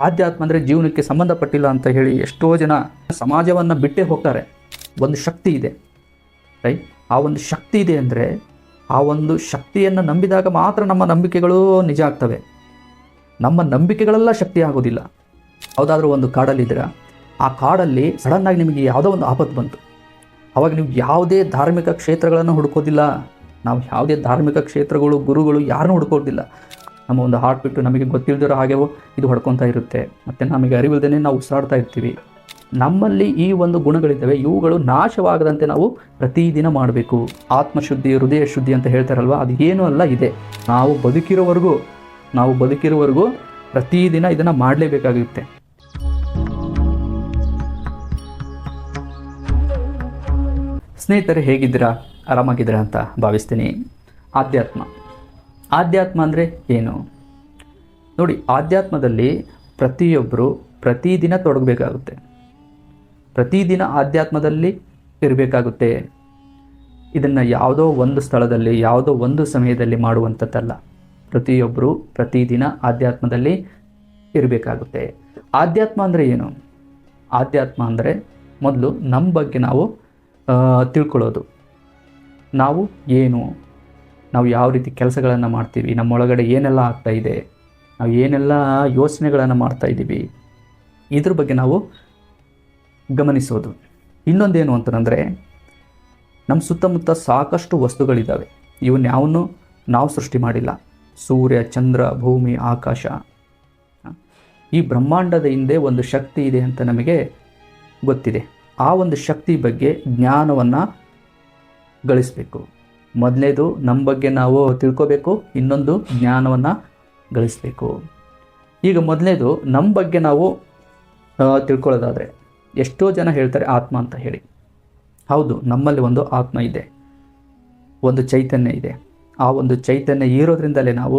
ಆಧ್ಯಾತ್ಮ ಅಂದರೆ ಜೀವನಕ್ಕೆ ಸಂಬಂಧಪಟ್ಟಿಲ್ಲ ಅಂತ ಹೇಳಿ ಎಷ್ಟೋ ಜನ ಸಮಾಜವನ್ನು ಬಿಟ್ಟೇ ಹೋಗ್ತಾರೆ. ಒಂದು ಶಕ್ತಿ ಇದೆ ರೈಟ್ ಆ ಒಂದು ಶಕ್ತಿ ಇದೆ ಅಂದರೆ ಆ ಒಂದು ಶಕ್ತಿಯನ್ನು ನಂಬಿದಾಗ ಮಾತ್ರ ನಮ್ಮ ನಂಬಿಕೆಗಳು ನಿಜ ಆಗ್ತವೆ. ನಮ್ಮ ನಂಬಿಕೆಗಳೆಲ್ಲ ಶಕ್ತಿ ಆಗೋದಿಲ್ಲ. ಯಾವುದಾದ್ರೂ ಒಂದು ಕಾಡಲ್ಲಿದ್ದೀರ? ಆ ಕಾಡಲ್ಲಿ ಸಡನ್ನಾಗಿ ನಿಮಗೆ ಯಾವುದೋ ಒಂದು ಆಪತ್ತು ಬಂತು. ಅವಾಗ ನೀವು ಯಾವುದೇ ಧಾರ್ಮಿಕ ಕ್ಷೇತ್ರಗಳನ್ನು ಹುಡುಕೋದಿಲ್ಲ. ನಾವು ಯಾವುದೇ ಧಾರ್ಮಿಕ ಕ್ಷೇತ್ರಗಳು, ಗುರುಗಳು ಯಾರನ್ನೂ ಹುಡ್ಕೋದಿಲ್ಲ. ನಮ್ಮ ಒಂದು ಹಾರ್ಟ್ ಬಿಟ್ಟು ನಮಗೆ ಗೊತ್ತಿಲ್ಲದಿರೋ ಹಾಗೆ ಇದು ಹೊಡ್ಕೊತಾ ಇರುತ್ತೆ. ಮತ್ತು ನಮಗೆ ಅರಿವಿಲ್ಲದೇ ನಾವು ಉಸಿರಾಡ್ತಾ ಇರ್ತೀವಿ. ನಮ್ಮಲ್ಲಿ ಈ ಒಂದು ಗುಣಗಳಿದ್ದಾವೆ. ಇವುಗಳು ನಾಶವಾಗದಂತೆ ನಾವು ಪ್ರತಿದಿನ ಮಾಡಬೇಕು. ಆತ್ಮಶುದ್ಧಿ, ಹೃದಯ ಶುದ್ಧಿ ಅಂತ ಹೇಳ್ತಾರಲ್ವ? ಅದು ಏನೂ ಅಲ್ಲ, ಇದೆ. ನಾವು ಬದುಕಿರೋವರೆಗೂ ನಾವು ಬದುಕಿರೋವರೆಗೂ ಪ್ರತಿದಿನ ಇದನ್ನು ಮಾಡಲೇಬೇಕಾಗುತ್ತೆ ಸ್ನೇಹಿತರೆ, ಹೇಗಿದ್ದೀರಾ? ಆರಾಮಾಗಿದ್ದೀರಾ ಅಂತ ಭಾವಿಸ್ತೀನಿ. ಆಧ್ಯಾತ್ಮ. ಆಧ್ಯಾತ್ಮ ಅಂದರೆ ಏನು? ನೋಡಿ, ಆಧ್ಯಾತ್ಮದಲ್ಲಿ ಪ್ರತಿಯೊಬ್ಬರು ಪ್ರತಿದಿನ ತೊಡಗಬೇಕಾಗುತ್ತೆ. ಪ್ರತಿದಿನ ಆಧ್ಯಾತ್ಮದಲ್ಲಿ ಇರಬೇಕಾಗುತ್ತೆ. ಇದನ್ನು ಯಾವುದೋ ಒಂದು ಸ್ಥಳದಲ್ಲಿ, ಯಾವುದೋ ಒಂದು ಸಮಯದಲ್ಲಿ ಮಾಡುವಂಥದ್ದಲ್ಲ. ಪ್ರತಿಯೊಬ್ಬರು ಪ್ರತಿದಿನ ಆಧ್ಯಾತ್ಮದಲ್ಲಿ ಇರಬೇಕಾಗುತ್ತೆ. ಆಧ್ಯಾತ್ಮ ಅಂದರೆ ಏನು? ಆಧ್ಯಾತ್ಮ ಅಂದರೆ ಮೊದಲು ನಮ್ಮ ಬಗ್ಗೆ ನಾವು ತಿಳ್ಕೊಳ್ಳೋದು. ನಾವು ಏನು? ನಾವು ಯಾವ ರೀತಿ ಕೆಲಸಗಳನ್ನು ಮಾಡ್ತೀವಿ, ನಮ್ಮೊಳಗಡೆ ಏನೆಲ್ಲ ಆಗ್ತಾ ಇದೆ, ನಾವು ಏನೆಲ್ಲ ಯೋಚನೆಗಳನ್ನು ಮಾಡ್ತಾ ಇದ್ದೀವಿ, ಇದ್ರ ಬಗ್ಗೆ ನಾವು ಗಮನಿಸೋದು. ಇನ್ನೊಂದೇನು ಅಂತಂದರೆ ನಮ್ಮ ಸುತ್ತಮುತ್ತ ಸಾಕಷ್ಟು ವಸ್ತುಗಳಿದ್ದಾವೆ ಇವನ್ನ ಯಾವನ್ನು ನಾವು ಸೃಷ್ಟಿ ಮಾಡಿಲ್ಲ. ಸೂರ್ಯ, ಚಂದ್ರ, ಭೂಮಿ, ಆಕಾಶ. ಈ ಬ್ರಹ್ಮಾಂಡದ ಹಿಂದೆ ಒಂದು ಶಕ್ತಿ ಇದೆ ಅಂತ ನಮಗೆ ಗೊತ್ತಿದೆ. ಆ ಒಂದು ಶಕ್ತಿ ಬಗ್ಗೆ ಜ್ಞಾನವನ್ನು ಗಳಿಸಬೇಕು. ಮೊದಲನೇದು ನಮ್ಮ ಬಗ್ಗೆ ನಾವು ತಿಳ್ಕೋಬೇಕು, ಇನ್ನೊಂದು ಜ್ಞಾನವನ್ನು ಗಳಿಸಬೇಕು. ಈಗ ಮೊದಲನೇದು ನಮ್ಮ ಬಗ್ಗೆ ನಾವು ತಿಳ್ಕೊಳ್ಳೋದಾದರೆ ಎಷ್ಟೋ ಜನ ಹೇಳ್ತಾರೆ ಆತ್ಮ ಅಂತ ಹೇಳಿ. ಹೌದು, ನಮ್ಮಲ್ಲಿ ಒಂದು ಆತ್ಮ ಇದೆ. ಒಂದು ಚೈತನ್ಯ ಇದೆ. ಆ ಒಂದು ಚೈತನ್ಯ ಇರೋದ್ರಿಂದಲೇ ನಾವು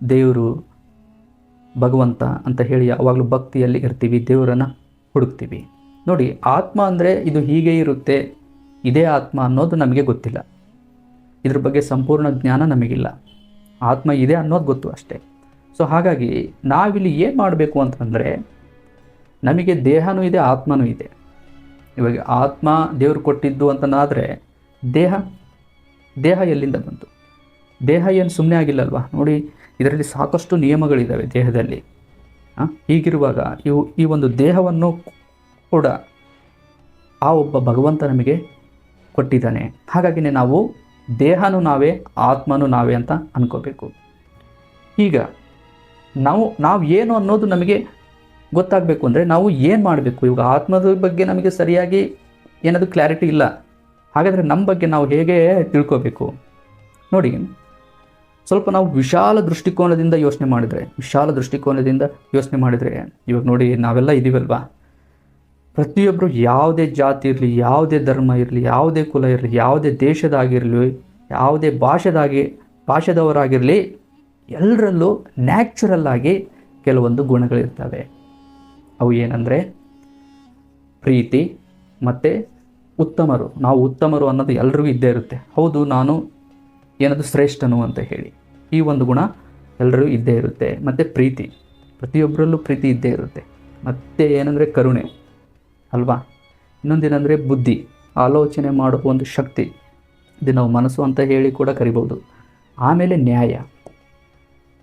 ದೇವರು ಭಗವಂತ ಅಂತ ಹೇಳಿ ಯಾವಾಗಲೂ ಭಕ್ತಿಯಲ್ಲಿ ಇರ್ತೀವಿ, ದೇವರನ್ನು ಹುಡುಕ್ತೀವಿ. ನೋಡಿ, ಆತ್ಮ ಅಂದರೆ ಇದು ಹೀಗೆ ಇರುತ್ತೆ, ಇದೇ ಆತ್ಮ ಅನ್ನೋದು ನಮಗೆ ಗೊತ್ತಿಲ್ಲ. ಇದ್ರ ಬಗ್ಗೆ ಸಂಪೂರ್ಣ ಜ್ಞಾನ ನಮಗಿಲ್ಲ. ಆತ್ಮ ಇದೆ ಅನ್ನೋದು ಗೊತ್ತು ಅಷ್ಟೇ. ಸೊ ಹಾಗಾಗಿ ನಾವಿಲ್ಲಿ ಏನು ಮಾಡಬೇಕು ಅಂತಂದರೆ, ನಮಗೆ ದೇಹನೂ ಇದೆ, ಆತ್ಮನೂ ಇದೆ. ಇವಾಗ ಆತ್ಮ ದೇವರು ಕೊಟ್ಟಿದ್ದು ಅಂತನಾದರೆ ದೇಹ ದೇಹ ಎಲ್ಲಿಂದ ಬಂತು? ದೇಹ ಏನು ಸುಮ್ಮನೆ ಆಗಿಲ್ಲಲ್ವ? ನೋಡಿ, ಇದರಲ್ಲಿ ಸಾಕಷ್ಟು ನಿಯಮಗಳಿದ್ದಾವೆ ದೇಹದಲ್ಲಿ. ಹೀಗಿರುವಾಗ ಇವು ಈ ಒಂದು ದೇಹವನ್ನು ಕೂಡ ಆ ಒಬ್ಬ ಭಗವಂತ ನಮಗೆ ಕೊಟ್ಟಿದ್ದಾನೆ. ಹಾಗಾಗಿನೇ ನಾವು ದೇಹನೂ ನಾವೇ, ಆತ್ಮನೂ ನಾವೇ ಅಂತ ಅನ್ಕೋಬೇಕು. ಈಗ ನಾವು ನಾವು ಏನು ಅನ್ನೋದು ನಮಗೆ ಗೊತ್ತಾಗಬೇಕು ಅಂದರೆ ನಾವು ಏನು ಮಾಡಬೇಕು? ಇವಾಗ ಆತ್ಮದ ಬಗ್ಗೆ ನಮಗೆ ಸರಿಯಾಗಿ ಏನಾದರೂ ಕ್ಲಾರಿಟಿ ಇಲ್ಲ. ಹಾಗಾದರೆ ನಮ್ಮ ಬಗ್ಗೆ ನಾವು ಹೇಗೆ ತಿಳ್ಕೋಬೇಕು? ನೋಡಿ, ಸ್ವಲ್ಪ ನಾವು ವಿಶಾಲ ದೃಷ್ಟಿಕೋನದಿಂದ ಯೋಚನೆ ಮಾಡಿದರೆ, ವಿಶಾಲ ದೃಷ್ಟಿಕೋನದಿಂದ ಯೋಚನೆ ಮಾಡಿದರೆ, ಇವಾಗ ನೋಡಿ ನಾವೆಲ್ಲ ಇದೀವಲ್ವಾ? ಪ್ರತಿಯೊಬ್ಬರು ಯಾವುದೇ ಜಾತಿ ಇರಲಿ, ಯಾವುದೇ ಧರ್ಮ ಇರಲಿ, ಯಾವುದೇ ಕುಲ ಇರಲಿ, ಯಾವುದೇ ದೇಶದಾಗಿರಲಿ, ಯಾವುದೇ ಭಾಷೆದಾಗಿ, ಭಾಷೆದವರಾಗಿರಲಿ ಎಲ್ಲರಲ್ಲೂ ನ್ಯಾಚುರಲ್ ಆಗಿ ಕೆಲವೊಂದು ಗುಣಗಳಿರ್ತವೆ. ಅವು ಏನಂದರೆ ಪ್ರೀತಿ ಮತ್ತು ಉತ್ತಮರು. ನಾವು ಉತ್ತಮರು ಅನ್ನೋದು ಎಲ್ರಿಗೂ ಇದ್ದೇ ಇರುತ್ತೆ. ಹೌದು, ನಾನು ಏನದು ಶ್ರೇಷ್ಠನು ಅಂತ ಹೇಳಿ. ಈ ಒಂದು ಗುಣ ಎಲ್ಲರಿಗೂ ಇದ್ದೇ ಇರುತ್ತೆ. ಮತ್ತು ಪ್ರೀತಿ. ಪ್ರತಿಯೊಬ್ಬರಲ್ಲೂ ಪ್ರೀತಿ ಇದ್ದೇ ಇರುತ್ತೆ. ಮತ್ತು ಏನಂದರೆ ಕರುಣೆ. ಅಲ್ವಾ? ಇನ್ನೊಂದೇನೆಂದರೆ ಬುದ್ಧಿ, ಆಲೋಚನೆ ಮಾಡುವ ಒಂದು ಶಕ್ತಿ. ಇದು ನಾವು ಮನಸ್ಸು ಅಂತ ಹೇಳಿ ಕೂಡ ಕರಿಬೋದು. ಆಮೇಲೆ ನ್ಯಾಯ.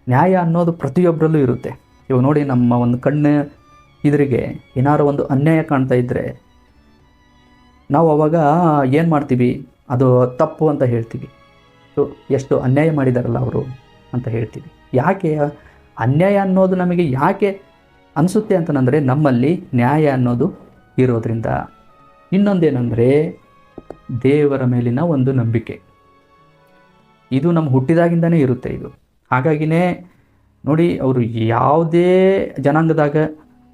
ನ್ಯಾಯ ಅನ್ನೋದು ಪ್ರತಿಯೊಬ್ಬರಲ್ಲೂ ಇರುತ್ತೆ. ಇವಾಗ ನೋಡಿ ನಮ್ಮ ಒಂದು ಕಣ್ಣು ಇದರಿಗೆ ಏನಾರು ಒಂದು ಅನ್ಯಾಯ ಕಾಣ್ತಾ ಇದ್ದರೆ ನಾವು ಅವಾಗ ಏನು ಮಾಡ್ತೀವಿ? ಅದು ತಪ್ಪು ಅಂತ ಹೇಳ್ತೀವಿ. ಸೊ, ಎಷ್ಟು ಅನ್ಯಾಯ ಮಾಡಿದಾರಲ್ಲ ಅವರು ಅಂತ ಹೇಳ್ತೀವಿ. ಯಾಕೆ? ಅನ್ಯಾಯ ಅನ್ನೋದು ನಮಗೆ ಯಾಕೆ ಅನಿಸುತ್ತೆ ಅಂತಂದರೆ ನಮ್ಮಲ್ಲಿ ನ್ಯಾಯ ಅನ್ನೋದು ಇರೋದ್ರಿಂದ ಇನ್ನೊಂದೇನೆಂದರೆ ದೇವರ ಮೇಲಿನ ಒಂದು ನಂಬಿಕೆ. ಇದು ನಮ್ಮ ಹುಟ್ಟಿದಾಗಿಂದನೇ ಇರುತ್ತೆ ಇದು. ಹಾಗಾಗಿನೇ ನೋಡಿ ಅವರು ಯಾವುದೇ ಜನಾಂಗದಾಗ,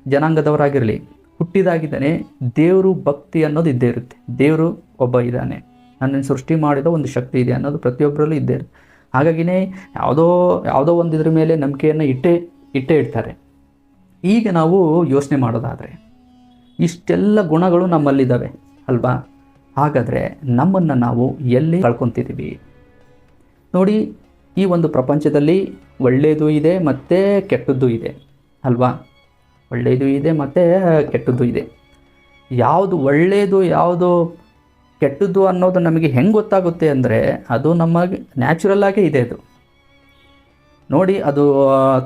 ಜನಾಂಗದವರಾಗಿರಲಿ ಹುಟ್ಟಿದಾಗಿದ್ದಾನೆ ದೇವರು ಭಕ್ತಿ ಅನ್ನೋದು ಇದ್ದೇ ಇರುತ್ತೆ. ದೇವರು ಒಬ್ಬ ಇದ್ದಾನೆ. ನನ್ನನ್ನು ಸೃಷ್ಟಿ ಮಾಡಿದ ಒಂದು ಶಕ್ತಿ ಇದೆ ಅನ್ನೋದು ಪ್ರತಿಯೊಬ್ಬರಲ್ಲೂ ಇದ್ದೇ ಇರುತ್ತೆ. ಹಾಗಾಗಿನೇ ಯಾವುದೋ ಯಾವುದೋ ಒಂದು ಇದ್ರ ಮೇಲೆ ನಂಬಿಕೆಯನ್ನು ಇಟ್ಟೇ ಇಟ್ಟೇ ಇಡ್ತಾರೆ. ಈಗ ನಾವು ಯೋಚನೆ ಮಾಡೋದಾದರೆ ಇಷ್ಟೆಲ್ಲ ಗುಣಗಳು ನಮ್ಮಲ್ಲಿದ್ದಾವೆ, ಅಲ್ವಾ? ಹಾಗಾದರೆ ನಮ್ಮನ್ನು ನಾವು ಎಲ್ಲಿ ಕಳ್ಕೊತಿದ್ದೀವಿ? ನೋಡಿ, ಈ ಒಂದು ಪ್ರಪಂಚದಲ್ಲಿ ಒಳ್ಳೆಯದು ಇದೆ ಮತ್ತು ಕೆಟ್ಟದ್ದು ಇದೆ, ಅಲ್ವಾ? ಒಳ್ಳೆಯದು ಇದೆ ಮತ್ತು ಕೆಟ್ಟದ್ದು ಇದೆ. ಯಾವುದು ಒಳ್ಳೆಯದು ಯಾವುದು ಕೆಟ್ಟದ್ದು ಅನ್ನೋದು ನಮಗೆ ಹೆಂಗೆ ಗೊತ್ತಾಗುತ್ತೆ ಅಂದರೆ ಅದು ನಮಗೆ ನ್ಯಾಚುರಲ್ ಆಗೇ ಇದೆ ಅದು. ನೋಡಿ ಅದು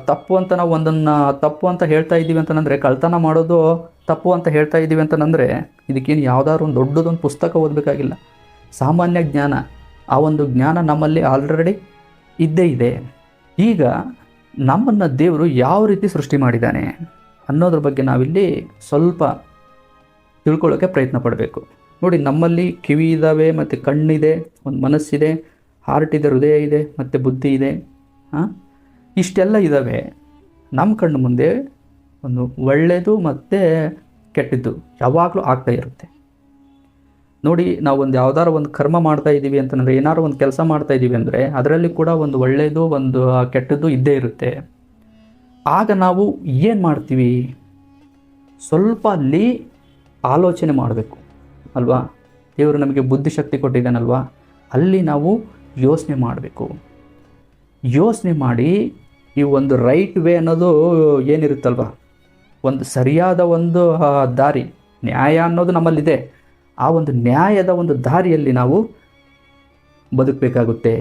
ತಪ್ಪು ಅಂತ ನಾವು ಒಂದನ್ನು, ತಪ್ಪು ಅಂತ ಹೇಳ್ತಾ ಇದ್ದೀವಿ ಅಂತಂದರೆ, ಕಳ್ತನ ಮಾಡೋದು ತಪ್ಪು ಅಂತ ಹೇಳ್ತಾ ಇದ್ದೀವಿ ಅಂತಂದರೆ, ಇದಕ್ಕೇನು ಯಾವುದಾದ್ರು ಒಂದು ದೊಡ್ಡದೊಂದು ಪುಸ್ತಕ ಓದಬೇಕಾಗಿಲ್ಲ. ಸಾಮಾನ್ಯ ಜ್ಞಾನ, ಆ ಒಂದು ಜ್ಞಾನ ನಮ್ಮಲ್ಲಿ ಆಲ್ರೆಡಿ ಇದ್ದೇ ಇದೆ. ಈಗ ನಮ್ಮನ್ನು ದೇವರು ಯಾವ ರೀತಿ ಸೃಷ್ಟಿ ಮಾಡಿದ್ದಾನೆ ಅನ್ನೋದ್ರ ಬಗ್ಗೆ ನಾವಿಲ್ಲಿ ಸ್ವಲ್ಪ ತಿಳ್ಕೊಳ್ಳೋಕ್ಕೆ ಪ್ರಯತ್ನ ಪಡಬೇಕು. ನೋಡಿ, ನಮ್ಮಲ್ಲಿ ಕಿವಿ ಇದ್ದಾವೆ ಮತ್ತು ಕಣ್ಣಿದೆ, ಒಂದು ಮನಸ್ಸಿದೆ ಹಾರ್ಟ್ ಇದೆ, ಹೃದಯ ಇದೆ, ಮತ್ತು ಬುದ್ಧಿ ಇದೆ ಹಾಂ ಇಷ್ಟೆಲ್ಲ ಇದ್ದಾವೆ. ನಮ್ಮ ಕಣ್ಣು ಮುಂದೆ ಒಂದು ಒಳ್ಳೆಯದು ಮತ್ತು ಕೆಟ್ಟದ್ದು ಯಾವಾಗಲೂ ಆಗ್ತಾ ಇರುತ್ತೆ. ನೋಡಿ, ನಾವು ಒಂದು ಯಾವ್ದಾರು ಒಂದು ಕರ್ಮ ಮಾಡ್ತಾ ಇದ್ದೀವಿ ಅಂತಂದರೆ ಏನಾದ್ರು ಒಂದು ಕೆಲಸ ಮಾಡ್ತಾ ಇದ್ದೀವಿ ಅಂದರೆ, ಅದರಲ್ಲಿ ಕೂಡ ಒಂದು ಒಳ್ಳೆಯದು ಒಂದು ಕೆಟ್ಟದ್ದು ಇದ್ದೇ ಇರುತ್ತೆ. ಆಗ ನಾವು ಏನು ಮಾಡ್ತೀವಿ? ಸ್ವಲ್ಪ ಅಲ್ಲಿ ಆಲೋಚನೆ ಮಾಡಬೇಕು, ಅಲ್ವಾ? ದೇವರು ನಮಗೆ ಬುದ್ಧಿಶಕ್ತಿ ಕೊಟ್ಟಿದ್ದಾನಲ್ವಾ? ಅಲ್ಲಿ ನಾವು ಯೋಚನೆ ಮಾಡಬೇಕು. ಯೋಚನೆ ಮಾಡಿ ಈ ಒಂದು ರೈಟ್ ವೇ ಅನ್ನೋದು ಏನಿರುತ್ತಲ್ವ? ಒಂದು ಸರಿಯಾದ ಒಂದು ದಾರಿ, ನ್ಯಾಯ ಅನ್ನೋದು ನಮ್ಮಲ್ಲಿದೆ. ಆ ಒಂದು ನ್ಯಾಯದ ಒಂದು ದಾರಿಯಲ್ಲಿ ನಾವು ಬದುಕಬೇಕಾಗುತ್ತೆ.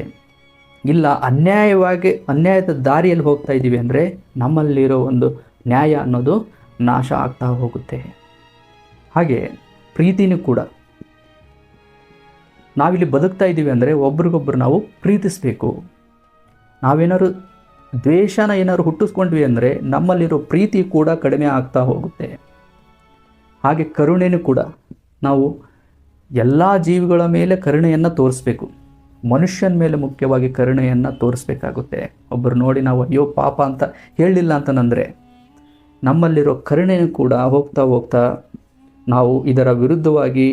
ಇಲ್ಲ, ಅನ್ಯಾಯವಾಗಿ, ಅನ್ಯಾಯದ ದಾರಿಯಲ್ಲಿ ಹೋಗ್ತಾ ಇದ್ದೀವಿ ಅಂದರೆ ನಮ್ಮಲ್ಲಿರೋ ಒಂದು ನ್ಯಾಯ ಅನ್ನೋದು ನಾಶ ಆಗ್ತಾ ಹೋಗುತ್ತೆ. ಹಾಗೆ ಪ್ರೀತಿನೂ ಕೂಡ. ನಾವಿಲ್ಲಿ ಬದುಕ್ತಾ ಇದ್ದೀವಿ ಅಂದರೆ ಒಬ್ರಿಗೊಬ್ರು ನಾವು ಪ್ರೀತಿಸಬೇಕು. ನಾವೇನಾದ್ರು ದ್ವೇಷನ ಏನಾದ್ರು ಹುಟ್ಟಿಸ್ಕೊಂಡ್ವಿ ಅಂದರೆ ನಮ್ಮಲ್ಲಿರೋ ಪ್ರೀತಿ ಕೂಡ ಕಡಿಮೆ ಆಗ್ತಾ ಹೋಗುತ್ತೆ. ಹಾಗೆ ಕರುಣೆನೂ ಕೂಡ ನಾವು ಎಲ್ಲ ಜೀವಿಗಳ ಮೇಲೆ ಕರುಣೆಯನ್ನು ತೋರಿಸ್ಬೇಕು. ಮನುಷ್ಯನ ಮೇಲೆ ಮುಖ್ಯವಾಗಿ ಕರುಣೆಯನ್ನು ತೋರಿಸ್ಬೇಕಾಗುತ್ತೆ. ಒಬ್ಬರು ನೋಡಿ ನಾವು ಅಯ್ಯೋ ಪಾಪ ಅಂತ ಹೇಳಲಿಲ್ಲ ಅಂತಂದರೆ ನಮ್ಮಲ್ಲಿರೋ ಕರುಣೆಯೂ ಕೂಡ ಹೋಗ್ತಾ ಹೋಗ್ತಾ ನಾವು ಇದರ ವಿರುದ್ಧವಾಗಿ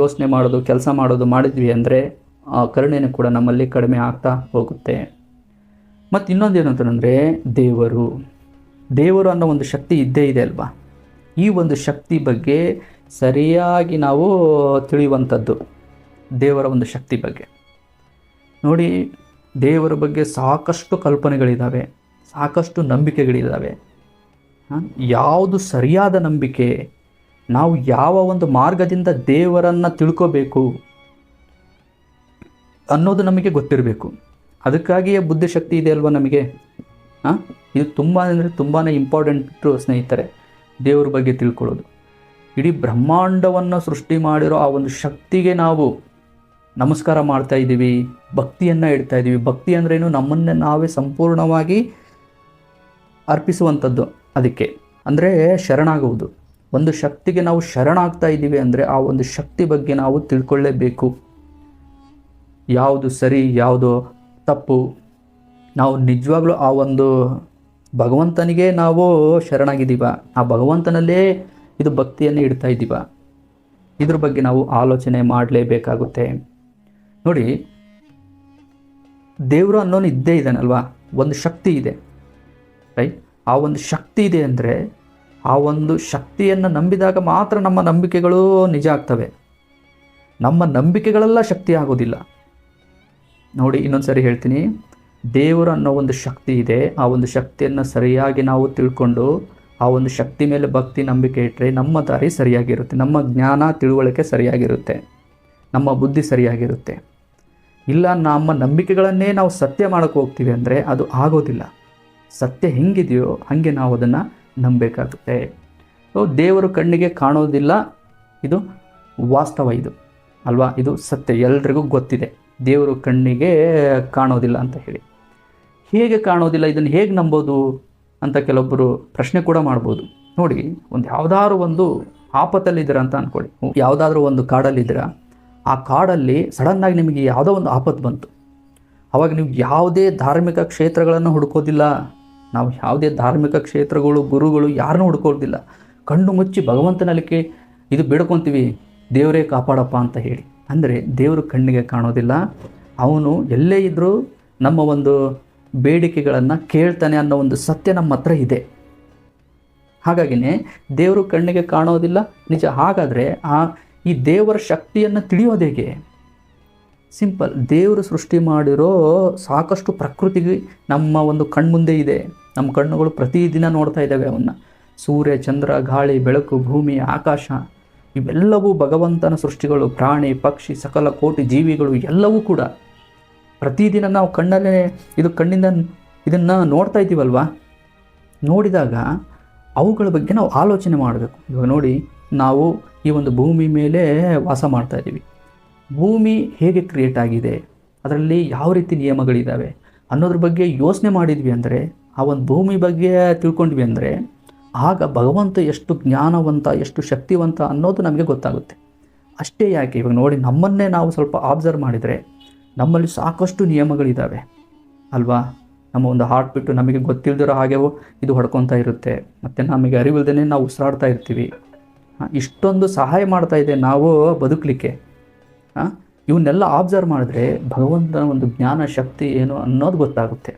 ಯೋಚನೆ ಮಾಡೋದು, ಕೆಲಸ ಮಾಡೋದು ಮಾಡಿದ್ವಿ ಅಂದರೆ ಆ ಕರುಣೆಯೂ ಕೂಡ ನಮ್ಮಲ್ಲಿ ಕಡಿಮೆ ಆಗ್ತಾ ಹೋಗುತ್ತೆ. ಮತ್ತು ಇನ್ನೊಂದೇನು ಅಂತಂದರೆ ದೇವರು. ದೇವರು ಅನ್ನೋ ಒಂದು ಶಕ್ತಿ ಇದ್ದೇ ಇದೆ ಅಲ್ವಾ? ಈ ಒಂದು ಶಕ್ತಿ ಬಗ್ಗೆ ಸರಿಯಾಗಿ ನಾವು ತಿಳಿಯುವಂಥದ್ದು ದೇವರ ಒಂದು ಶಕ್ತಿ ಬಗ್ಗೆ. ನೋಡಿ, ದೇವರ ಬಗ್ಗೆ ಸಾಕಷ್ಟು ಕಲ್ಪನೆಗಳಿದ್ದಾವೆ ಸಾಕಷ್ಟು ನಂಬಿಕೆಗಳಿದ್ದಾವೆ ಯಾವುದು ಸರಿಯಾದ ನಂಬಿಕೆ, ನಾವು ಯಾವ ಒಂದು ಮಾರ್ಗದಿಂದ ದೇವರನ್ನು ತಿಳ್ಕೋಬೇಕು ಅನ್ನೋದು ನಮಗೆ ಗೊತ್ತಿರಬೇಕು. ಅದಕ್ಕಾಗಿಯೇ ಬುದ್ಧಿಶಕ್ತಿ ಇದೆ ಅಲ್ವಾ ನಮಗೆ? ಹಾಂ ಇದು ತುಂಬ ಅಂದರೆ ತುಂಬಾ ಇಂಪಾರ್ಟೆಂಟು ಸ್ನೇಹಿತರೆ, ದೇವ್ರ ಬಗ್ಗೆ ತಿಳ್ಕೊಳ್ಳೋದು. ಇಡೀ ಬ್ರಹ್ಮಾಂಡವನ್ನು ಸೃಷ್ಟಿ ಮಾಡಿರೋ ಆ ಒಂದು ಶಕ್ತಿಗೆ ನಾವು ನಮಸ್ಕಾರ ಮಾಡ್ತಾ ಇದ್ದೀವಿ, ಭಕ್ತಿಯನ್ನು ಇಡ್ತಾ ಇದ್ದೀವಿ. ಭಕ್ತಿ ಅಂದ್ರೇನು ನಮ್ಮನ್ನೇ ನಾವೇ ಸಂಪೂರ್ಣವಾಗಿ ಅರ್ಪಿಸುವಂಥದ್ದು ಅದಕ್ಕೆ. ಅಂದರೆ ಶರಣಾಗುವುದು. ಒಂದು ಶಕ್ತಿಗೆ ನಾವು ಶರಣಾಗ್ತಾ ಇದ್ದೀವಿ ಅಂದರೆ ಆ ಒಂದು ಶಕ್ತಿ ಬಗ್ಗೆ ನಾವು ತಿಳ್ಕೊಳ್ಳೇಬೇಕು. ಯಾವುದು ಸರಿ, ಯಾವುದು ತಪ್ಪು. ನಾವು ನಿಜವಾಗ್ಲೂ ಆ ಒಂದು ಭಗವಂತನಿಗೆ ನಾವು ಶರಣಾಗಿದ್ದೀವ. ಆ ಭಗವಂತನಲ್ಲೇ ಇದು ಭಕ್ತಿಯನ್ನು ಇಡ್ತಾ ಇದ್ದೀವ. ಇದ್ರ ಬಗ್ಗೆ ನಾವು ಆಲೋಚನೆ ಮಾಡಲೇಬೇಕಾಗುತ್ತೆ. ನೋಡಿ, ದೇವರು ಅನ್ನೋನು ಇದ್ದೇ ಇದ್ದಾನಲ್ವಾ ಒಂದು ಶಕ್ತಿ ಇದೆ. ರೈಟ್ ಆ ಒಂದು ಶಕ್ತಿ ಇದೆ ಅಂದರೆ ಆ ಒಂದು ಶಕ್ತಿಯನ್ನು ನಂಬಿದಾಗ ಮಾತ್ರ ನಮ್ಮ ನಂಬಿಕೆಗಳು ನಿಜ ಆಗ್ತವೆ. ನಮ್ಮ ನಂಬಿಕೆಗಳೆಲ್ಲ ಶಕ್ತಿ ಆಗೋದಿಲ್ಲ. ನೋಡಿ ಇನ್ನೊಂದು ಸರಿ ಹೇಳ್ತೀನಿ. ದೇವರು ಅನ್ನೋ ಒಂದು ಶಕ್ತಿ ಇದೆ. ಆ ಒಂದು ಶಕ್ತಿಯನ್ನು ಸರಿಯಾಗಿ ನಾವು ತಿಳ್ಕೊಂಡು, ಆ ಒಂದು ಶಕ್ತಿ ಮೇಲೆ ಭಕ್ತಿ, ನಂಬಿಕೆ ಇಟ್ಟರೆ ನಮ್ಮ ದಾರಿ ಸರಿಯಾಗಿರುತ್ತೆ. ನಮ್ಮ ಜ್ಞಾನ, ತಿಳುವಳಿಕೆ ಸರಿಯಾಗಿರುತ್ತೆ. ನಮ್ಮ ಬುದ್ಧಿ ಸರಿಯಾಗಿರುತ್ತೆ. ಇಲ್ಲ, ನಮ್ಮ ನಂಬಿಕೆಗಳನ್ನೇ ನಾವು ಸತ್ಯ ಮಾಡೋಕ್ಕೆ ಹೋಗ್ತೀವಿ ಅಂದರೆ ಅದು ಆಗೋದಿಲ್ಲ. ಸತ್ಯ ಹೆಂಗಿದೆಯೋ ಹಾಗೆ ನಾವು ಅದನ್ನು ನಂಬಬೇಕಾಗುತ್ತೆ. ಸೊ, ದೇವರು ಕಣ್ಣಿಗೆ ಕಾಣೋದಿಲ್ಲ. ಇದು ವಾಸ್ತವ ಇದು. ಅಲ್ವಾ? ಇದು ಸತ್ಯ. ಎಲ್ರಿಗೂ ಗೊತ್ತಿದೆ. ದೇವರು ಕಣ್ಣಿಗೆ ಕಾಣೋದಿಲ್ಲ ಅಂತ ಹೇಳಿ. ಹೇಗೆ ಕಾಣೋದಿಲ್ಲ? ಇದನ್ನು ಹೇಗೆ ನಂಬೋದು ಅಂತ ಕೆಲವೊಬ್ಬರು ಪ್ರಶ್ನೆ ಕೂಡ ಮಾಡ್ಬೋದು. ನೋಡಿ, ಒಂದು ಯಾವುದಾದ್ರು ಒಂದು ಆಪತ್ತಲ್ಲಿದ್ದೀರ ಅಂತ ಅಂದ್ಕೊಳ್ಳಿ ಯಾವುದಾದ್ರೂ ಒಂದು ಕಾಡಲ್ಲಿದ್ದೀರ. ಆ ಕಾಡಲ್ಲಿ ಸಡನ್ನಾಗಿ ನಿಮಗೆ ಯಾವುದೋ ಒಂದು ಆಪತ್ತು ಬಂತು. ಅವಾಗ ನೀವು ಯಾವುದೇ ಧಾರ್ಮಿಕ ಕ್ಷೇತ್ರಗಳನ್ನು ಹುಡುಕೋದಿಲ್ಲ. ನಾವು ಯಾವುದೇ ಧಾರ್ಮಿಕ ಕ್ಷೇತ್ರಗಳು, ಗುರುಗಳು ಯಾರನ್ನೂ ಹುಡ್ಕೋದಿಲ್ಲ. ಕಣ್ಣು ಮುಚ್ಚಿ ಭಗವಂತನಲ್ಲಿಕ್ಕೆ ಇದು ಬೇಡ್ಕೊತೀವಿ, ದೇವರೇ ಕಾಪಾಡಪ್ಪ ಅಂತ ಹೇಳಿ. ಅಂದರೆ ದೇವರು ಕಣ್ಣಿಗೆ ಕಾಣೋದಿಲ್ಲ. ಅವನು ಎಲ್ಲೇ ಇದ್ದರೂ ನಮ್ಮ ಒಂದು ಬೇಡಿಕೆಗಳನ್ನು ಕೇಳ್ತಾನೆ ಅನ್ನೋ ಒಂದು ಸತ್ಯ ನಮ್ಮ ಹತ್ರ ಇದೆ. ಹಾಗಾಗಿನೇ ದೇವರು ಕಣ್ಣಿಗೆ ಕಾಣೋದಿಲ್ಲ. ನಿಜ ಹಾಗಾದರೆ ಆ ಈ ದೇವರ ಶಕ್ತಿಯನ್ನು ತಿಳಿಯೋದು ಹೇಗೆ? ಸಿಂಪಲ್, ದೇವರು ಸೃಷ್ಟಿ ಮಾಡಿರೋ ಸಾಕಷ್ಟು ಪ್ರಕೃತಿಗೆ ನಮ್ಮ ಒಂದು ಕಣ್ಮುಂದೆ ಇದೆ. ನಮ್ಮ ಕಣ್ಣುಗಳು ಪ್ರತಿದಿನ ನೋಡ್ತಾ ಇದ್ದಾವೆ ಅವನ್ನ. ಸೂರ್ಯ, ಚಂದ್ರ, ಗಾಳಿ, ಬೆಳಕು, ಭೂಮಿ, ಆಕಾಶ. ಇವೆಲ್ಲವೂ ಭಗವಂತನ ಸೃಷ್ಟಿಗಳು, ಪ್ರಾಣಿ, ಪಕ್ಷಿ, ಸಕಲ ಕೋಟಿ ಜೀವಿಗಳು ಎಲ್ಲವೂ ಕೂಡ ಪ್ರತಿದಿನ ನಾವು ಕಣ್ಣಲ್ಲೇ ಇದು ಕಣ್ಣಿಂದ ಇದನ್ನು ನೋಡ್ತಾ ಇದ್ದೀವಲ್ವಾ? ನೋಡಿದಾಗ ಅವುಗಳ ಬಗ್ಗೆ ನಾವು ಆಲೋಚನೆ ಮಾಡಬೇಕು. ಇವಾಗ ನೋಡಿ, ನಾವು ಈ ಒಂದು ಭೂಮಿ ಮೇಲೆ ವಾಸ ಮಾಡ್ತಾ ಇದ್ದೀವಿ. ಭೂಮಿ ಹೇಗೆ ಕ್ರಿಯೇಟ್ ಆಗಿದೆ? ಅದರಲ್ಲಿ ಯಾವ ರೀತಿ ನಿಯಮಗಳಿದ್ದಾವೆ ಅನ್ನೋದ್ರ ಬಗ್ಗೆ ಯೋಚನೆ ಮಾಡಿದ್ವಿ ಅಂದರೆ, ಆ ಒಂದು ಭೂಮಿ ಬಗ್ಗೆ ತಿಳ್ಕೊಂಡ್ವಿ ಅಂದರೆ ಆಗ ಭಗವಂತ ಎಷ್ಟು ಜ್ಞಾನವಂತ, ಎಷ್ಟು ಶಕ್ತಿವಂತ ಅನ್ನೋದು ನಮಗೆ ಗೊತ್ತಾಗುತ್ತೆ. ಅಷ್ಟೇ ಯಾಕೆ? ಇವಾಗ ನೋಡಿ, ನಮ್ಮನ್ನೇ ನಾವು ಸ್ವಲ್ಪ ಆಬ್ಸರ್ವ್ ಮಾಡಿದರೆ ನಮ್ಮಲ್ಲಿ ಸಾಕಷ್ಟು ನಿಯಮಗಳಿದ್ದಾವೆ ಅಲ್ವಾ? ನಮ್ಮ ಒಂದು ಹಾರ್ಟ್ ಬಿಟ್ಟು ನಮಗೆ ಗೊತ್ತಿಲ್ಲದಿರೋ ಹಾಗೆ ಇದು ಹೊಡ್ಕೊತಾ ಇರುತ್ತೆ. ಮತ್ತು ನಮಗೆ ಅರಿವಿಲ್ದೇ ನಾವು ಉಸಿರಾಡ್ತಾ ಇರ್ತೀವಿ. ಇಷ್ಟೊಂದು ಸಹಾಯ ಮಾಡ್ತಾ ಇದೆ ನಾವು ಬದುಕಲಿಕ್ಕೆ. ಇವನ್ನೆಲ್ಲ ಆಬ್ಸರ್ವ್ ಮಾಡಿದ್ರೆ ಭಗವಂತನ ಒಂದು ಜ್ಞಾನ ಶಕ್ತಿ ಏನು ಅನ್ನೋದು ಗೊತ್ತಾಗುತ್ತೆ.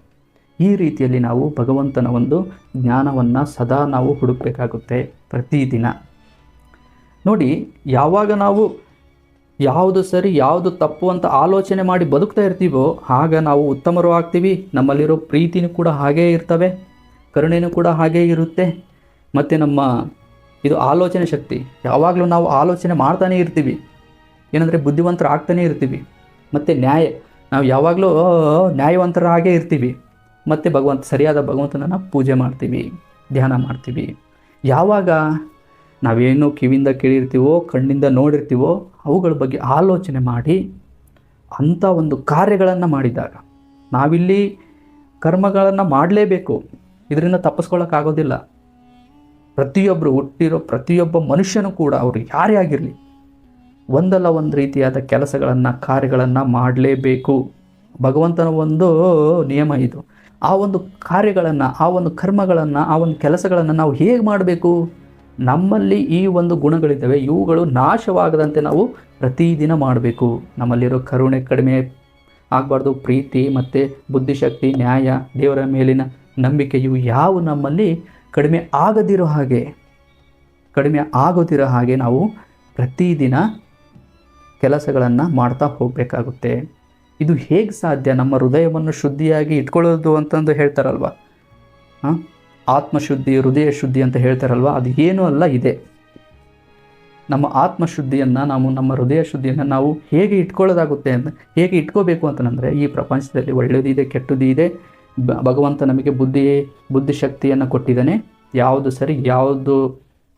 ಈ ರೀತಿಯಲ್ಲಿ ನಾವು ಭಗವಂತನ ಒಂದು ಜ್ಞಾನವನ್ನು ಸದಾ ನಾವು ಹುಡುಕಬೇಕಾಗುತ್ತೆ ಪ್ರತಿದಿನ ನೋಡಿ, ಯಾವಾಗ ನಾವು ಯಾವುದು ಸರಿ, ಯಾವುದು ತಪ್ಪು ಅಂತ ಆಲೋಚನೆ ಮಾಡಿ ಬದುಕ್ತಾ ಇರ್ತೀವೋ, ಆಗ ನಾವು ಉತ್ತಮರು ಆಗ್ತೀವಿ ನಮ್ಮಲ್ಲಿರೋ ಪ್ರೀತಿನೂ ಕೂಡ ಹಾಗೇ ಇರ್ತವೆ, ಕರುಣೆನೂ ಕೂಡ ಹಾಗೇ ಇರುತ್ತೆ. ಮತ್ತು ನಮ್ಮ ಇದು ಆಲೋಚನೆ ಶಕ್ತಿ, ಯಾವಾಗಲೂ ನಾವು ಆಲೋಚನೆ ಮಾಡ್ತಾನೇ ಇರ್ತೀವಿ. ಏನಂದರೆ ಬುದ್ಧಿವಂತರು ಆಗ್ತಾನೇ ಇರ್ತೀವಿ. ಮತ್ತು ನ್ಯಾಯ, ನಾವು ಯಾವಾಗಲೂ ನ್ಯಾಯವಂತರ ಹಾಗೇ ಇರ್ತೀವಿ. ಮತ್ತು ಭಗವಂತ, ಸರಿಯಾದ ಭಗವಂತನನ್ನು ಪೂಜೆ ಮಾಡ್ತೀವಿ, ಧ್ಯಾನ ಮಾಡ್ತೀವಿ. ಯಾವಾಗ ನಾವೇನು ಕಿವಿಯಿಂದ ಕೇಳಿರ್ತೀವೋ, ಕಣ್ಣಿಂದ ನೋಡಿರ್ತೀವೋ, ಅವುಗಳ ಬಗ್ಗೆ ಆಲೋಚನೆ ಮಾಡಿ ಅಂಥ ಒಂದು ಕಾರ್ಯಗಳನ್ನು ಮಾಡಿದಾಗ, ನಾವಿಲ್ಲಿ ಕರ್ಮಗಳನ್ನು ಮಾಡಲೇಬೇಕು. ಇದರಿಂದ ತಪ್ಪಿಸ್ಕೊಳ್ಳೋಕ್ಕಾಗೋದಿಲ್ಲ ಪ್ರತಿಯೊಬ್ಬರು ಹುಟ್ಟಿರೋ ಪ್ರತಿಯೊಬ್ಬ ಮನುಷ್ಯನೂ ಕೂಡ ಅವರು ಯಾರೇ ಆಗಿರಲಿ, ಒಂದಲ್ಲ ಒಂದು ರೀತಿಯಾದ ಕೆಲಸಗಳನ್ನು, ಕಾರ್ಯಗಳನ್ನು ಮಾಡಲೇಬೇಕು. ಭಗವಂತನ ಒಂದು ನಿಯಮ ಇದು. ಆ ಒಂದು ಕಾರ್ಯಗಳನ್ನು, ಆ ಒಂದು ಕರ್ಮಗಳನ್ನು, ಆ ಒಂದು ಕೆಲಸಗಳನ್ನು ನಾವು ಹೇಗೆ ಮಾಡಬೇಕು? ನಮ್ಮಲ್ಲಿ ಈ ಒಂದು ಗುಣಗಳಿದ್ದಾವೆ. ಇವುಗಳು ನಾಶವಾಗದಂತೆ ನಾವು ಪ್ರತಿದಿನ ಮಾಡಬೇಕು. ನಮ್ಮಲ್ಲಿರೋ ಕರುಣೆ ಕಡಿಮೆ ಆಗಬಾರ್ದು. ಪ್ರೀತಿ ಮತ್ತು ಬುದ್ಧಿಶಕ್ತಿ, ನ್ಯಾಯ, ದೇವರ ಮೇಲಿನ ನಂಬಿಕೆಯು ಯಾವ ನಮ್ಮಲ್ಲಿ ಕಡಿಮೆ ಆಗದಿರೋ ಹಾಗೆ, ಕಡಿಮೆ ಆಗೋದಿರೋ ಹಾಗೆ ನಾವು ಪ್ರತಿದಿನ ಕೆಲಸಗಳನ್ನು ಮಾಡ್ತಾ ಹೋಗಬೇಕಾಗುತ್ತೆ. ಇದು ಹೇಗೆ ಸಾಧ್ಯ? ನಮ್ಮ ಹೃದಯವನ್ನು ಶುದ್ಧಿಯಾಗಿ ಇಟ್ಕೊಳ್ಳೋದು ಅಂತಂದು ಹೇಳ್ತಾರಲ್ವ? ಹಾಂ? ಆತ್ಮಶುದ್ಧಿ, ಹೃದಯ ಶುದ್ಧಿ ಅಂತ ಹೇಳ್ತಾರಲ್ವ? ಅದು ಏನೂ ಅಲ್ಲ, ಇದೆ. ನಮ್ಮ ಆತ್ಮಶುದ್ಧಿಯನ್ನು ನಾವು, ನಮ್ಮ ಹೃದಯ ಶುದ್ಧಿಯನ್ನು ನಾವು ಹೇಗೆ ಇಟ್ಕೊಳ್ಳೋದಾಗುತ್ತೆ ಅಂತ, ಹೇಗೆ ಇಟ್ಕೋಬೇಕು ಅಂತಂದರೆ, ಈ ಪ್ರಪಂಚದಲ್ಲಿ ಒಳ್ಳೆಯದಿದೆ ಕೆಟ್ಟದ್ದು ಭಗವಂತ ನಮಗೆ ಬುದ್ಧಿ ಬುದ್ಧಿಶಕ್ತಿಯನ್ನು ಕೊಟ್ಟಿದ್ದಾನೆ. ಯಾವುದು ಸರಿ, ಯಾವುದು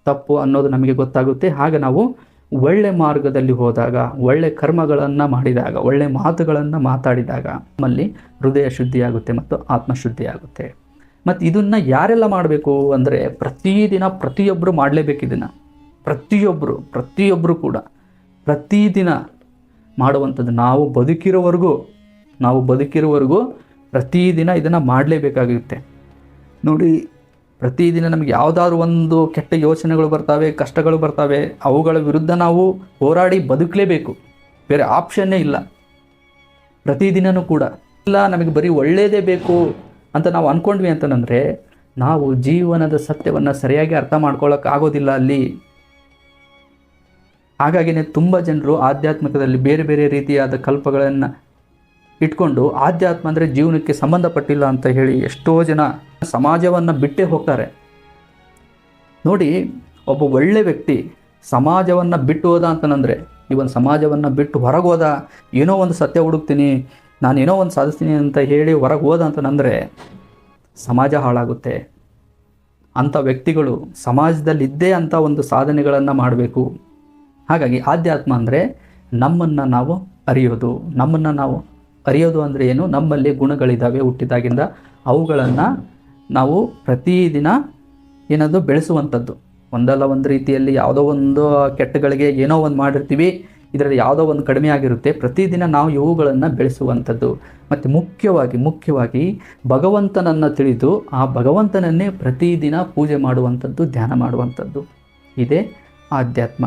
ತಪ್ಪು ಅನ್ನೋದು ನಮಗೆ ಗೊತ್ತಾಗುತ್ತೆ. ಹಾಗೆ ನಾವು ಒಳ್ಳೆ ಮಾರ್ಗದಲ್ಲಿ ಹೋದಾಗ, ಒಳ್ಳೆ ಕರ್ಮಗಳನ್ನು ಮಾಡಿದಾಗ, ಒಳ್ಳೆ ಮಾತುಗಳನ್ನು ಮಾತಾಡಿದಾಗ ನಮ್ಮಲ್ಲಿ ಹೃದಯ ಶುದ್ಧಿಯಾಗುತ್ತೆ ಮತ್ತು ಆತ್ಮಶುದ್ಧಿಯಾಗುತ್ತೆ. ಮತ್ತು ಇದನ್ನು ಯಾರೆಲ್ಲ ಮಾಡಬೇಕು ಅಂದರೆ ಪ್ರತಿದಿನ ಪ್ರತಿಯೊಬ್ಬರು ಮಾಡಲೇಬೇಕು ಇದನ್ನು. ಪ್ರತಿಯೊಬ್ಬರು ಪ್ರತಿಯೊಬ್ಬರು ಕೂಡ. ಪ್ರತಿದಿನ ಮಾಡುವಂಥದ್ದು ನಾವು ಬದುಕಿರೋವರೆಗೂ ನಾವು ಬದುಕಿರೋವರೆಗೂ ಪ್ರತಿದಿನ ಇದನ್ನು ಮಾಡಲೇಬೇಕಾಗುತ್ತೆ ನೋಡಿ ಪ್ರತಿದಿನ ನಮಗೆ ಯಾವುದಾದ್ರು ಒಂದು ಕೆಟ್ಟ ಯೋಚನೆಗಳು ಬರ್ತವೆ, ಕಷ್ಟಗಳು ಬರ್ತವೆ, ಅವುಗಳ ವಿರುದ್ಧ ನಾವು ಹೋರಾಡಿ ಬದುಕಲೇಬೇಕು. ಬೇರೆ ಆಪ್ಷನ್ನೇ ಇಲ್ಲ. ಪ್ರತಿದಿನನೂ ಕೂಡ. ಇಲ್ಲ, ನಮಗೆ ಬರೀ ಒಳ್ಳೆಯದೇ ಬೇಕು ಅಂತ ನಾವು ಅಂದ್ಕೊಂಡ್ವಿ ಅಂತಂದರೆ, ನಾವು ಜೀವನದ ಸತ್ಯವನ್ನು ಸರಿಯಾಗಿ ಅರ್ಥ ಮಾಡ್ಕೊಳ್ಳೋಕೆ ಆಗೋದಿಲ್ಲ ಅಲ್ಲಿ. ಹಾಗಾಗಿನೇ ತುಂಬ ಜನರು ಆಧ್ಯಾತ್ಮಿಕದಲ್ಲಿ ಬೇರೆ ಬೇರೆ ರೀತಿಯಾದ ಕಲ್ಪಗಳನ್ನು ಇಟ್ಕೊಂಡು ಆಧ್ಯಾತ್ಮ ಅಂದರೆ ಜೀವನಕ್ಕೆ ಸಂಬಂಧಪಟ್ಟಿಲ್ಲ ಅಂತ ಹೇಳಿ ಎಷ್ಟೋ ಜನ ಸಮಾಜವನ್ನು ಬಿಟ್ಟೇ ಹೋಗ್ತಾರೆ. ನೋಡಿ, ಒಬ್ಬ ಒಳ್ಳೆ ವ್ಯಕ್ತಿ ಸಮಾಜವನ್ನು ಬಿಟ್ಟು ಹೋದ ಅಂತಂದರೆ ಈ ಒಂದು ಸಮಾಜವನ್ನು ಬಿಟ್ಟು ಹೊರಗೆ ಹೋದ, ಏನೋ ಒಂದು ಸತ್ಯ ಹುಡುಕ್ತೀನಿ, ನಾನು ಏನೋ ಒಂದು ಸಾಧಿಸ್ತೀನಿ ಅಂತ ಹೇಳಿ ಹೊರಗೆ ಹೋದ ಅಂತಂದರೆ ಸಮಾಜ ಹಾಳಾಗುತ್ತೆ. ಅಂಥ ವ್ಯಕ್ತಿಗಳು ಸಮಾಜದಲ್ಲಿದ್ದೇ ಅಂಥ ಒಂದು ಸಾಧನೆಗಳನ್ನು ಮಾಡಬೇಕು. ಹಾಗಾಗಿ ಆಧ್ಯಾತ್ಮ ಅಂದರೆ ನಮ್ಮನ್ನು ನಾವು ಅರಿಯೋದು, ನಮ್ಮನ್ನು ನಾವು ಅರಿಯೋದು ಅಂದರೆ ಏನು? ನಮ್ಮಲ್ಲಿ ಗುಣಗಳಿದ್ದಾವೆ ಹುಟ್ಟಿದಾಗಿಂದ ಅವುಗಳನ್ನು ನಾವು ಪ್ರತಿದಿನ ಏನದು ಬೆಳೆಸುವಂಥದ್ದು. ಒಂದಲ್ಲ ಒಂದು ರೀತಿಯಲ್ಲಿ ಯಾವುದೋ ಒಂದು ಕೆಟ್ಟಗಳಿಗೆ ಏನೋ ಒಂದು ಮಾಡಿರ್ತೀವಿ, ಇದರಲ್ಲಿ ಯಾವುದೋ ಒಂದು ಕಡಿಮೆ ಆಗಿರುತ್ತೆ. ಪ್ರತಿದಿನ ನಾವು ಇವುಗಳನ್ನು ಬೆಳೆಸುವಂಥದ್ದು. ಮತ್ತು ಮುಖ್ಯವಾಗಿ ಮುಖ್ಯವಾಗಿ ಭಗವಂತನನ್ನು ತಿಳಿದು ಆ ಭಗವಂತನನ್ನೇ ಪ್ರತಿದಿನ ಪೂಜೆ ಮಾಡುವಂಥದ್ದು, ಧ್ಯಾನ ಮಾಡುವಂಥದ್ದು. ಇದೇ ಆಧ್ಯಾತ್ಮ.